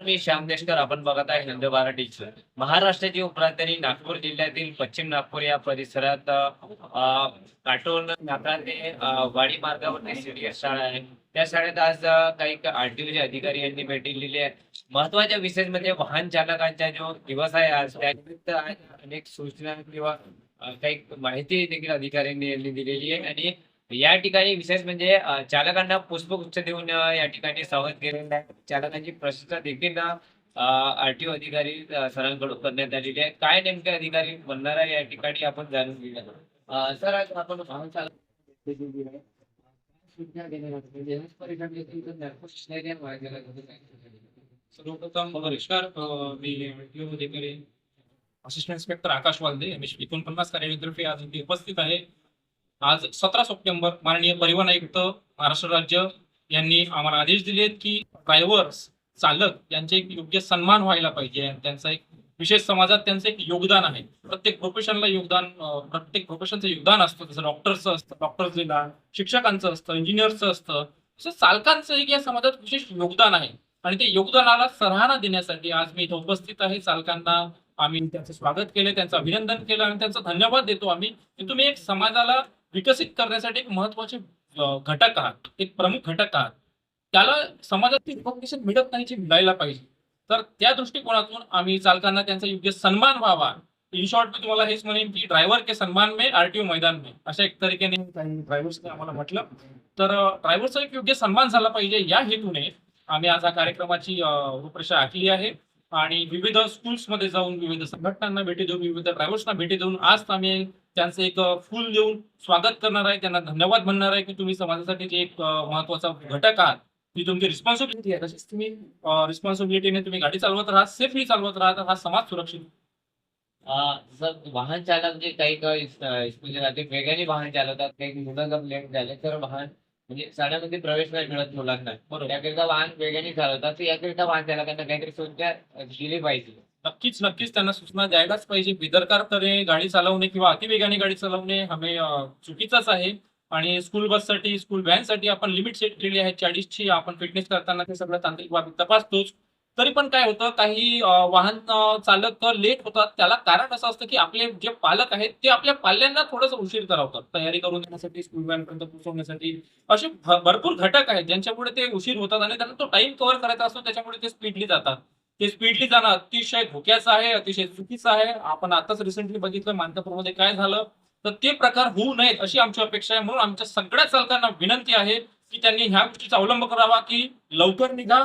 मी श्याम देशकर आपण बघत आहे हिंद मराठीच. महाराष्ट्राची उपराजधानी नागपूर जिल्ह्यातील पश्चिम नागपूर या परिसरात काटोल नाका ते वाडी मार्गावरती सिटी शाळा आहे. त्या शाळेत आज काही आरटीओचे अधिकारी यांनी भेट दिलेली आहे. महत्त्वाच्या विशेष म्हणजे वाहन चालकांचा जो दिवस आहे आज त्यानिमित्त अनेक सूचना किंवा काही माहिती देखील अधिकाऱ्यांनी यांनी दिलेली आहे. आणि या ठिकाणी विशेष म्हणजे चालकांना पुष्पगुच्छ देऊन या ठिकाणी स्वागत केलेलं आहे. चालकांची प्रशंसा देखील आरटीओ अधिकारी सरांकडून करण्यात आलेली आहे. काय नेमके अधिकारी म्हणणार आहे या ठिकाणी आपण जाणून घेणार अ, सर आज आपण वाहन चालक सर्वप्रथम नमस्कार. मी अधिकारी assistant inspector Akash Walde M S एकोणपन्नास कार्यालयातर्फे आज उपस्थित आहे. आज सतरा सप्टेंबर माननीय परिवहन आयुक्त महाराष्ट्र राज्य यांनी आम्हाला आदेश दिले आहेत की ड्रायव्हर्स चालक यांचे एक योग्य सन्मान व्हायला पाहिजे. त्यांचा एक विशेष समाजात त्यांचं एक योगदान आहे. प्रत्येक प्रोफेशनला योगदान प्रत्येक प्रोफेशनचं योगदान असतं. जसं डॉक्टरचं असतं डॉक्टर्सला शिक्षकांचं असतं इंजिनियर्सचं असतं. तसं चालकांचं एक या समाजात विशेष योगदान आहे. आणि ते योगदानाला सराहना देण्यासाठी आज मी इथं उपस्थित आहे. चालकांना आम्ही त्यांचं स्वागत केले त्यांचं अभिनंदन केलं आणि त्यांचा धन्यवाद देतो. आम्ही की तुम्ही एक समाजाला विकसित करण्यासाठी एक महत्त्वाचे घटक आहात. एक प्रमुख घटक आहात. त्याला समाजात इन्फॉर्मेशन मिळत नाही जे मिळायला पाहिजे. तर त्या दृष्टिकोनातून आम्ही चालकांना त्यांचा योग्य सन्मान व्हावा. इन शॉर्ट मी तुम्हाला हेच म्हणेन की ड्रायव्हर के सन्मान में आरटीओ मैदान में. अशा एक तरीकेने ड्रायव्हर्सने आम्हाला म्हटलं. तर ड्रायव्हरचा एक योग्य सन्मान झाला पाहिजे. या हेतूने आम्ही आज हा कार्यक्रमाची रूपरेषा आखली आहे. आणि विविध स्कूल्समध्ये जाऊन विविध संघटनांना भेटी देऊन विविध ड्रायव्हर्सना भेटी देऊन आज आम्ही त्यांचं एक फुल देऊन स्वागत करणार आहे. त्यांना धन्यवाद म्हणणार आहे की तुम्ही समाजासाठी जे एक महत्त्वाचा घटक आहात ती तुमची रिस्पॉन्सिबिलिटी आहे. तशीच तुम्ही रिस्पॉन्सिबिलिटीने तुम्ही गाडी चालवत राहा सेफली चालवत राहा तर हा समाज सुरक्षित. जर वाहन चालक जे काही जाते वेगाने वाहन चालवतात काही मुलं जर लेट झाले तर वाहन म्हणजे शाळेमध्ये प्रवेश नाही मिळत मुलांना. बरोबर. याकरिता वाहन वेगाने चालवतात तर याकरिता वाहन चालकांना काहीतरी सूचना दिली पाहिजे. नक्कीच नक्कीच. त्यांना सूचना द्यायलाच पाहिजे. बेदरकारपणे गाडी चालवणे किंवा अतिवेगाने गाडी चालवणे हमे चुकीचाच आहे. आणि स्कूल बससाठी स्कूल व्हॅनसाठी आपण लिमिट सेट केली आहे. चाळीसची आपण फिटनेस करताना ते सगळं तांत्रिक बाबी तपासतोच. तरी पण काय होतं काही वाहन चालक लेट होतात. त्याला कारण असं असतं की आपले जे पालक आहेत ते आपल्या पाल्यांना थोडंसं उशीर करावतात तयारी करून देण्यासाठी स्कूल व्हॅनपर्यंत पोहोचवण्यासाठी. असे भरपूर घटक आहेत ज्यांच्यामुळे ते उशीर होतात आणि त्यांना तो टाइम कव्हर करायचा असतो. त्याच्यामुळे ते स्पीडली जातात. ते स्पीडली जाणं अतिशय धोक्याचं आहे अतिशय चुकीचं आहे. आपण आताच रिसेंटली बघितलं मानकापूरमध्ये काय झालं. तर ते प्रकार होऊ नयेत अशी आमची अपेक्षा आहे. म्हणून आमच्या सगळ्या चालकांना विनंती आहे की त्यांनी ह्या गोष्टीचा अवलंब करावा की लवकर निघा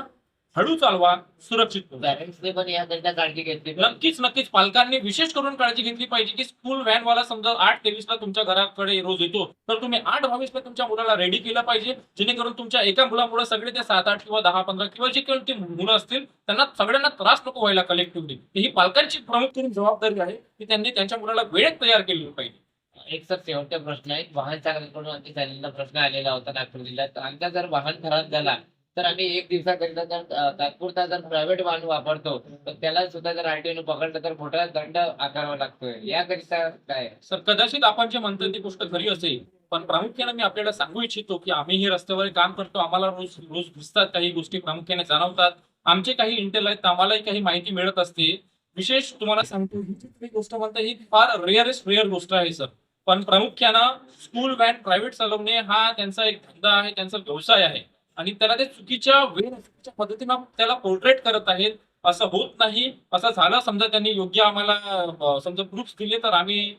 हळू चालवा सुरक्षित पोहोचा. पॅरेंट्सने पण याकरिता काळजी घेतली. नक्कीच नक्कीच. पालकांनी विशेष करून काळजी घेतली पाहिजे की स्कूल व्हॅनवाला समजा आठ तेवीस ला तुमच्या घराकडे रोज येतो तर तुम्ही आठ बावीस ला तुमच्या मुलाला रेडी केलं पाहिजे जेणेकरून तुमच्या एका मुलामुळे सगळे ते सात आठ किंवा दहा पंधरा किंवा जे काही ते मुलं असतील त्यांना सगळ्यांना त्रास नको व्हायला कलेक्टिव्हली ही पालकांची प्रमुख जबाबदारी आहे की त्यांनी त्यांच्या मुलाला वेळेत तयार केली पाहिजे. एक सर शेवटचा प्रश्न आहे. वाहन चालकांकडून अगदी झालेला प्रश्न आलेला होता नागपूर जिल्ह्यात. आमचा जर वाहन खराब झाला तर आम्ही एक दिवसाकरिता जर तात्पुरता जर प्रायव्हेट वाहन वापरतो तर त्याला सुद्धा जर आरटीओ पकडलं तर मोठा दंड आकारावा लागतोय. याकरिता काय? सर कदाचित आपण जे म्हणतो ती गोष्ट खरी असेल पण प्रामुख्याने मी आपल्याला सांगू इच्छितो की आम्ही हे रस्त्यावर काम करतो आम्हाला रोज रोज दिसतात काही गोष्टी प्रामुख्याने जाणवतात. आमचे काही इंटेल आहेत आम्हालाही काही माहिती मिळत असते. विशेष तुम्हाला सांगतो ही गोष्ट म्हणता ही फार रेअरेस्ट रेअर गोष्ट आहे सर. पण प्रामुख्यानं स्कूल व्हॅन प्रायव्हेट चालवणे हा त्यांचा एक धंदा आहे त्यांचा व्यवसाय आहे. आणि त्याला ते चुकीच्या वे चुकीच्या पद्धतीनं त्याला पोर्ट्रेट करत आहेत. असं होत नाही. असं झालं समजा त्यांनी योग्य आम्हाला समजा प्रूफ दिले तर आम्ही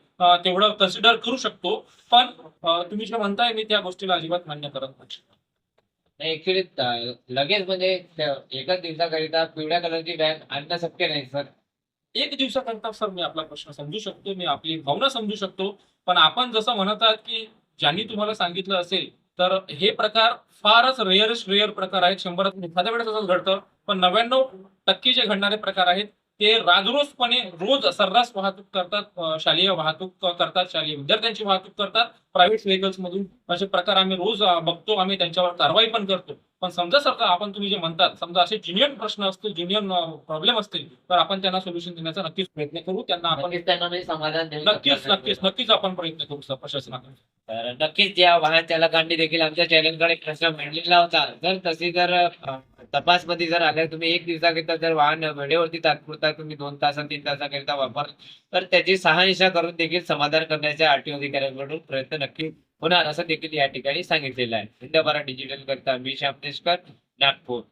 तेवढं कन्सिडर करू शकतो. पण तुम्ही जे म्हणताय मी त्या गोष्टीला अजिबात मान्य करत नाही. ऍक्च्युली लगेच म्हणजे एकाच दिवसाकरिता पिवळ्या कलरची बॅग आणणं शक्य नाही सर. एक दिवसाकरता सर मी आपला प्रश्न समजू शकतो. मी आपली भावना समजू शकतो. पण आपण जसं म्हणत आहात की ज्यांनी तुम्हाला सांगितलं असेल तर हे प्रकार फारच रेअरेस्ट रेअर प्रकार आहेत. शंभरात एखाद्या वेळेस असंच घडतं पण नव्याण्णव टक्के जे घडणारे प्रकार आहेत ते राजरोजपणे रोज सर्रास वाहतूक करतात शालेय वाहतूक करतात शालेय विद्यार्थ्यांची वाहतूक करतात. प्रायव्हेट व्हेकल्स मधून असे प्रकार आम्ही रोज बघतो आम्ही त्यांच्यावर कारवाई पण करतो. पण समजा सर आपण तुम्ही जे म्हणतात समजा असे जिनियन प्रश्न असतील जिनियन प्रॉब्लेम असतील तर आपण त्यांना सोल्युशन देण्याचा नक्कीच प्रयत्न करू. त्यांना आपण समाधान देऊ नक्कीच. नक्कीच नक्कीच आपण प्रयत्न करू सर प्रशासनाकडे तर नक्कीच या वाहन चालकांनी देखील आमच्या चॅनलकडे प्रश्न मांडलेला होता. जर तशी जर तपासमध्ये जर आल्या तुम्ही एक दिवसाकरिता जर वाहन वेळेवरती तात्पुरता तुम्ही दोन तास तीन तासाकरिता वापर तर त्याची शहानिशा करून देखील समाधान करण्याच्या आरटीओ अधिकाऱ्यांकडून प्रयत्न नक्की होणार असं देखील या ठिकाणी सांगितलेलं आहे. हिंदभरा डिजिटल करता मी श्यामदेशकर नागपूर.